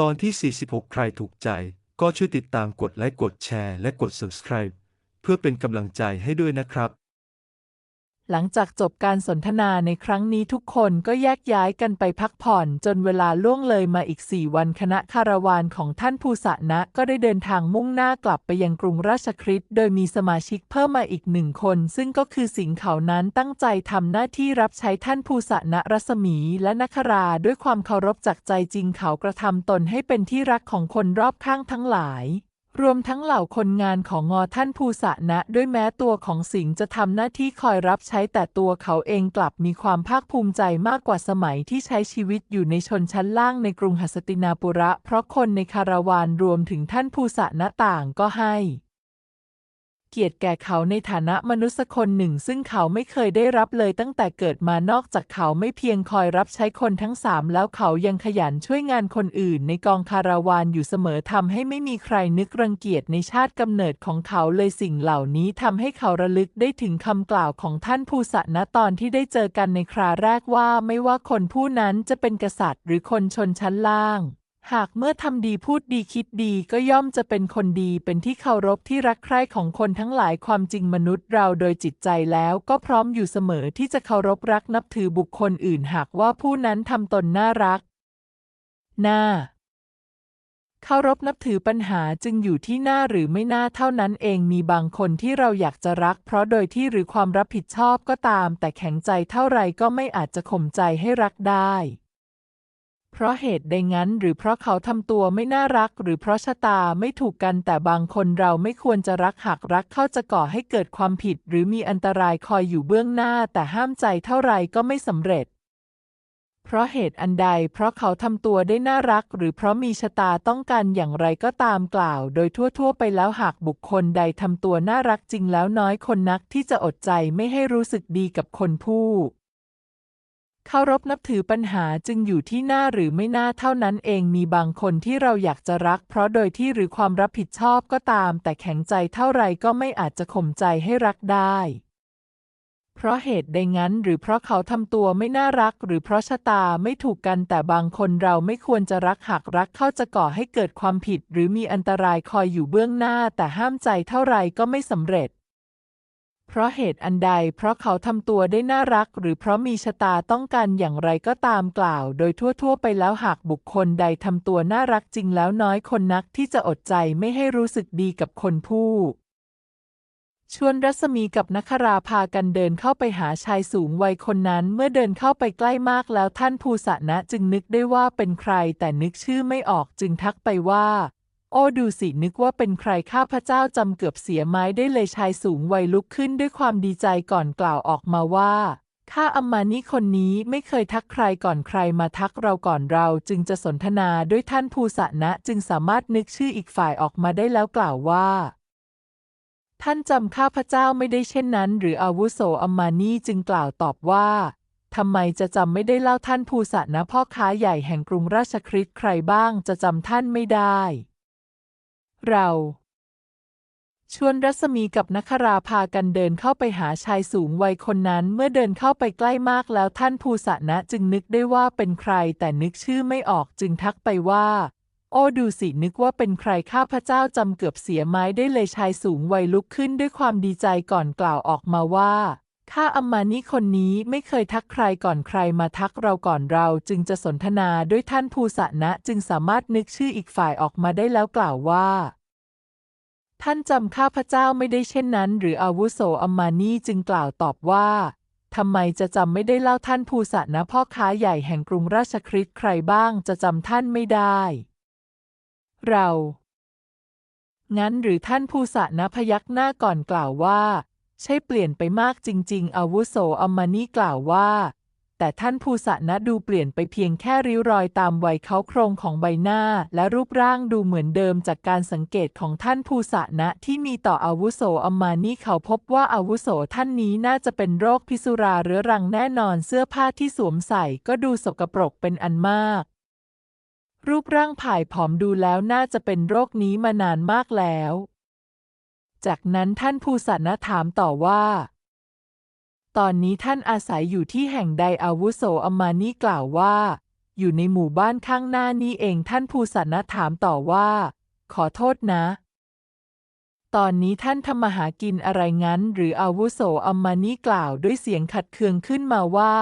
ตอนที่ 46 ใครถูกใจ ก็ช่วยติดตามกดไลค์กดแชร์และกด subscribe เพื่อเป็นกำลังใจให้ด้วยนะครับ หลังจากจบการสนทนาในครั้งนี้ทุกคนก็แยกย้ายกันไปพักผ่อนจนเวลาล่วงเลยมาอีกสี่วันคณะคาราวานของท่านภูสะนะก็ได้เดินทางมุ่งหน้ากลับไปยังกรุงราชคฤห์โดยมีสมาชิกเพิ่มมาอีกหนึ่งคน ซึ่งก็คือสิงเขานั้นตั้งใจทำหน้าที่รับใช้ท่านภูสะนะรัศมีและนคราด้วยความเคารพจากใจจริงเขากระทำตนให้เป็นที่รักของคนรอบข้างทั้งหลาย รวมทั้งเหล่าคนงานของงอท่านภูสะนะ ด้วยแม้ตัวของสิงห์จะทำหน้าที่คอยรับใช้แต่ตัวเขาเองกลับมีความภาคภูมิใจมากกว่าสมัยที่ใช้ชีวิตอยู่ในชนชั้นล่างในกรุงหัสตินาปุระ เพราะคนในคาราวานรวมถึงท่านภูสะนะต่างก็ให้ เกียรติแก่เขาในฐานะมนุษย์คนหนึ่ง ซึ่งเขาไม่เคยได้รับเลยตั้งแต่เกิดมานอกจากเขาไม่เพียงคอยรับใช้คนทั้งสามแล้วเขายังขยันช่วยงานคนอื่น ในกองคาราวานอยู่เสมอทำให้ไม่มีใครนึกรังเกียจในชาติกำเนิดของเขาเลยสิ่งเหล่านี้ทำให้เขาระลึกได้ถึงคำกล่าวของท่านภูสะณตอนที่ได้เจอกันในคราแรกว่าไม่ว่าคนผู้นั้นจะเป็นกษัตริย์ หรือคนชนชั้นล่าง หากเมื่อทำดีพูดดีคิดดีก็ย่อมจะเป็นคนดีเป็นที่เคารพที่รักใคร่ของคนทั้งหลายความจริงมนุษย์เราโดยจิตใจแล้วก็พร้อมอยู่เสมอที่จะเคารพรักนับถือบุคคลอื่นหากว่าผู้นั้นทำตนน่ารัก น่าเคารพนับถือปัญหาจึงอยู่ที่หน้าหรือไม่น่าเท่านั้นเองมีบางคนที่เราอยากจะรัก เพราะโดยที่หรือความรับผิดชอบก็ตาม แต่แข็งใจเท่าไรก็ไม่อาจจะข่มใจให้รักได้ เพราะเหตุใดงั้น หรือเพราะเขาทำตัวไม่น่ารัก หรือเพราะชะตาไม่ถูกกันแต่บางคนเราไม่ควรจะรักหากรักเข้าจะก่อให้เกิดความผิด หรือมีอันตรายคอยอยู่เบื้องหน้า แต่ห้ามใจเท่าไรก็ไม่สำเร็จ เพราะเหตุอันใด เพราะเขาทำตัวได้น่ารัก หรือเพราะมีชะตาต้องการอย่างไรก็ตามกล่าว โดยทั่วๆ ไปแล้วหากบุคคลใดทำตัวน่ารักจริงแล้วน้อยคนนักที่จะอดใจไม่ให้รู้สึกดีกับคนผู้ เคารพนับถือปัญหาจึงอยู่ที่หน้าหรือไม่น่าเท่านั้นเองมีบางคนที่เราอยากจะรัก เพราะโดยที่หรือความรับผิดชอบก็ตาม แต่แข็งใจเท่าไรก็ไม่อาจจะข่มใจให้รักได้ เพราะเหตุใดงั้น หรือเพราะเขาทำตัวไม่น่ารัก หรือเพราะชะตาไม่ถูกกันแต่บางคนเราไม่ควรจะรักหากรักเข้าจะก่อให้เกิดความผิด หรือมีอันตรายคอยอยู่เบื้องหน้า แต่ห้ามใจเท่าไรก็ไม่สำเร็จ เพราะเหตุอันใด เพราะเขาทำตัวได้น่ารัก หรือเพราะมีชะตาต้องการอย่างไรก็ตามกล่าว โดยทั่ว ๆ ไปแล้วหากบุคคลใดทำตัวน่ารักจริงแล้วน้อยคนนักที่จะอดใจไม่ให้รู้สึกดีกับคนผู้ชวนรัศมีกับนัคราพากันเดินเข้าไปหาชายสูงวัยคนนั้น เมื่อเดินเข้าไปใกล้มากแล้วท่านภูสะนะจึงนึกได้ว่าเป็นใครแต่นึกชื่อไม่ออกจึงทักไปว่า โอ้ดูสิ นึกว่าเป็นใครข้าพระเจ้าจำเกือบเสียไม้ได้เลยชายสูงวัยลุกขึ้นด้วยความดีใจก่อนกล่าวออกมาว่า ข้าอัมมานี่คนนี้ไม่เคยทักใครก่อนใครมาทักเราก่อนเราจึงจะสนทนาด้วยท่านภูสะนะ จึงสามารถนึกชื่ออีกฝ่ายออกมาได้แล้วกล่าวว่า ท่านจำข้าพระเจ้าไม่ได้เช่นนั้น หรืออาวุโสอัมมานี่จึงกล่าวตอบว่าทำไมจะจำไม่ได้เล่าท่านภูสะนะพ่อค้าใหญ่แห่งกรุงราชคฤห์ใครบ้างจะจำท่านไม่ได้ เรา ชวนรัศมีกับนัคราพากันเดินเข้าไปหาชายสูงวัยคนนั้น เมื่อเดินเข้าไปใกล้มากแล้วท่านภูสะนะจึงนึกได้ว่าเป็นใคร แต่นึกชื่อไม่ออกจึงทักไปว่าโอ้ดูสินึกว่าเป็นใครข้าพระเจ้าจำเกือบเสียไม้ได้เลยชายสูงวัยลุกขึ้นด้วยความดีใจก่อนกล่าวออกมาว่า ข้าอัมมานี่คนนี้ไม่เคยทักใครก่อนใครมาทักเราก่อนเราจึงจะสนทนาด้วยท่านภูสะนะจึงสามารถนึกชื่ออีกฝ่ายออกมาได้แล้วกล่าวว่า ท่านจำข้าพเจ้าไม่ได้เช่นนั้น หรืออาวุโสอัมมานี่จึงกล่าวตอบว่าทำไมจะจำไม่ได้เล่าท่านภูสะนะพ่อค้าใหญ่แห่งกรุงราชคฤห์ใครบ้างจะจำท่านไม่ได้ เรา งั้นหรือท่านภูสะนะพยักหน้าก่อนกล่าวว่า ใช่เปลี่ยนไปมากจริง ๆ อาวุโสอัมมานี่กล่าวว่า แต่ท่านภูสะนะดูเปลี่ยนไปเพียงแค่ริ้วรอยตามวัยเขาโครงของใบหน้า และรูปร่างดูเหมือนเดิมจากการสังเกตของท่านภูสะนะที่มีต่ออาวุโสอัมมานี่เขาพบว่าอาวุโสท่านนี้น่าจะเป็นโรคพิษสุราเรื้อรังแน่นอนเสื้อผ้าที่สวมใส่ก็ดูสกปรกเป็นอันมาก รูปร่างผ่ายผอมดูแล้วน่าจะเป็นโรคนี้มานานมากแล้ว จากนั้นท่านภูสะนถามต่อว่า ตอนนี้ท่านอาศัยอยู่ที่แห่งใดอาวุโสอมานี่กล่าวว่า อยู่ในหมู่บ้านข้างหน้านี่เองท่านภูสนถามต่อว่า ขอโทษนะ ตอนนี้ท่านทำมาหากินอะไรงั้น หรืออาวุโสอมมานี่กล่าวด้วยเสียงขัดเคืองขึ้นมาว่า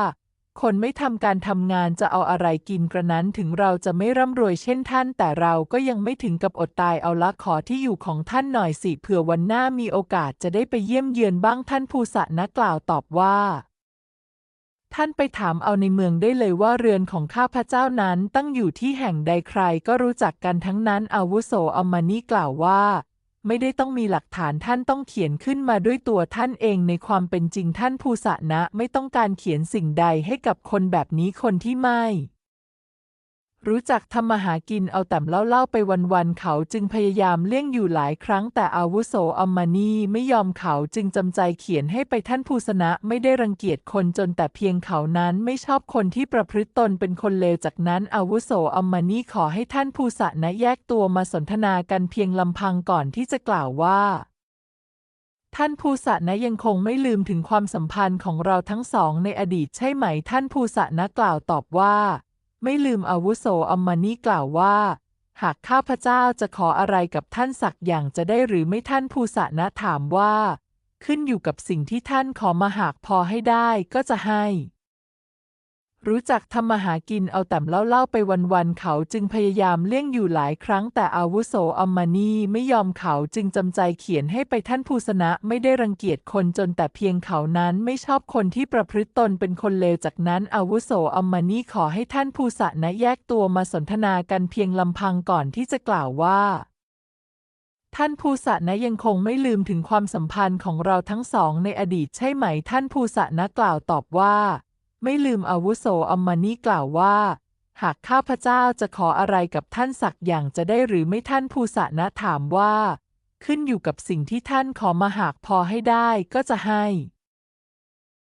คนไม่ทำการทำงานจะเอาอะไรกินกระนั้นถึงเราจะไม่ร่ำรวยเช่นท่าน แต่เราก็ยังไม่ถึงกับอดตายเอาละขอที่อยู่ของท่านหน่อยสิเผื่อวันหน้ามีโอกาสจะได้ไปเยี่ยมเยือนบ้างท่านภูสะนะกล่าวตอบว่า ท่านไปถามเอาในเมืองได้เลยว่าเรือนของข้าพเจ้านั้นตั้งอยู่ที่แห่งใดใครก็รู้จักกันทั้งนั้นอาวุโสอมมานี่กล่าวว่า ไม่ได้ต้องมีหลักฐานท่านต้องเขียนขึ้นมาด้วยตัวท่านเองในความเป็นจริงท่านภูสะนะ ไม่ต้องการเขียนสิ่งใดให้กับคนแบบนี้คนที่ไม่ รู้จักทำมาหากินเอาแต่เล่าๆไปวันๆเขาจึงพยายามเลี่ยงอยู่หลายครั้งแต่อาวุโสอัมมานีไม่ยอมเขาจึงจำใจเขียนให้ไปท่านภูสนะไม่ได้รังเกียจคนจนแต่เพียงเขานั้นไม่ชอบคนที่ประพฤติตนเป็นคนเลวจากนั้นอาวุโสอัมมานีขอให้ท่านภูสนะแยกตัวมาสนทนากันเพียงลำพังก่อนที่จะกล่าวว่าท่านภูสะนะยังคงไม่ลืมถึงความสัมพันธ์ของเราทั้งสองในอดีตใช่ไหม ท่านภูสะนะกล่าวตอบว่า ไม่ลืมอาวุโสอัมมานี่กล่าวว่า หากข้าพเจ้าจะขออะไรกับท่านสักอย่างจะได้หรือไม่ท่านภูสะนะถามว่า ขึ้นอยู่กับสิ่งที่ท่านขอมาหากพอให้ได้ก็จะให้ รู้จักทำมาหากินเอาแต่เล่าๆไปวันๆเขาจึงพยายามเลี่ยงอยู่หลายครั้งแต่อาวุโสอัมมานีไม่ยอมเขาจึงจำใจเขียนให้ไปท่านภูสนะไม่ได้รังเกียจคนจนแต่เพียงเขานั้นไม่ชอบคนที่ประพฤติตนเป็นคนเลวจากนั้นอาวุโสอัมมานีขอให้ท่านภูสนะแยกตัวมาสนทนากันเพียงลำพังก่อนที่จะกล่าวว่าท่านภูสะนะยังคงไม่ลืมถึงความสัมพันธ์ของเราทั้งสองในอดีตใช่ไหม ท่านภูสะนะกล่าวตอบว่า ไม่ลืมอาวุโสอัมมานี่กล่าวว่า หากข้าพเจ้าจะขออะไรกับท่านสักอย่างจะได้หรือไม่ท่านภูสะนะถามว่า ขึ้นอยู่กับสิ่งที่ท่านขอมาหากพอให้ได้ก็จะให้